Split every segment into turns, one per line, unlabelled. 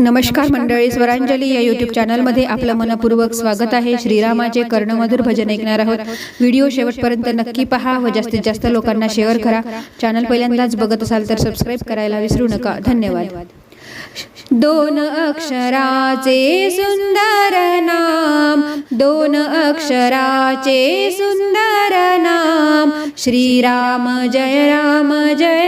नमस्कार मंडळी स्वरांजली या यूट्यूब चॅनलमध्ये आपलं मनपूर्वक स्वागत आहे. श्रीरामाचे कर्णमधुर भजन ऐकणार आहोत. व्हिडिओ शेवटपर्यंत नक्की पहा व जास्तीत जास्त लोकांना शेअर करा. चॅनल पहिल्यांदाच बघत असाल तर सबस्क्राईब करायला विसरू नका. धन्यवाद. दोन अक्षराचे सुंदर नाम दोन अक्षराचे सुंदर नाम. श्रीराम जय राम जय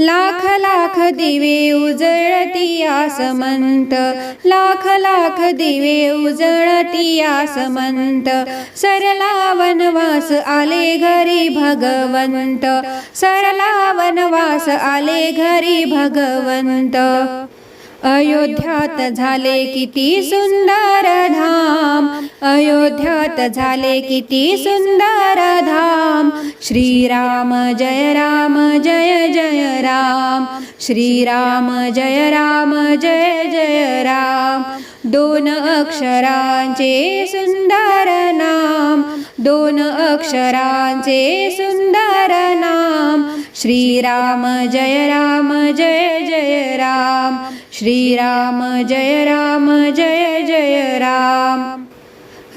लाख लाख दिवे उजळती आसमंत लाख लाख दिवे उजळती आसमंत सरला वनवास आले घरी भगवंत. सरला वनवास आले घरी भगवंत. अयोध्यात झाले किती सुंदर धाम. अयोध्यात झाले किती सुंदर धाम. श्रीराम जय राम जय जय राम. श्रीराम जय राम जय जय राम. दोन अक्षरांचे सुंदर नाम. दोन अक्षरांचे सुंदर नाम. श्रीराम जय राम जय जय राम. श्रीराम जय राम जय जय राम.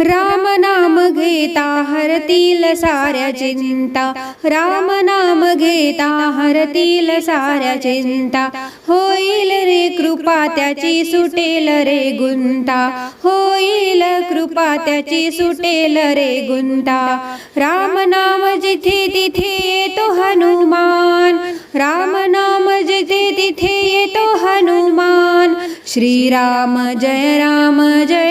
राम नाम घेता हरतील साऱ्या चिंता. राम नाम घेता हरतील साऱ्या चिंता. होईल रे कृपा त्याची सुटेल रे गुंता. होईल कृपा त्याची सुटेल रे गुंता. राम नाम जिथे तिथे येतो हनुमान. राम नाम जिथे तिथे येतो हनुमान. श्रीराम जय राम जय जय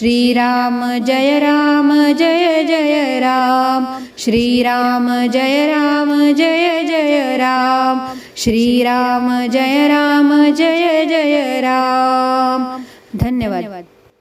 श्रीराम जय राम जय जय राम। श्रीराम जय राम जय जय राम। श्रीराम जय राम जय जय राम। धन्यवाद।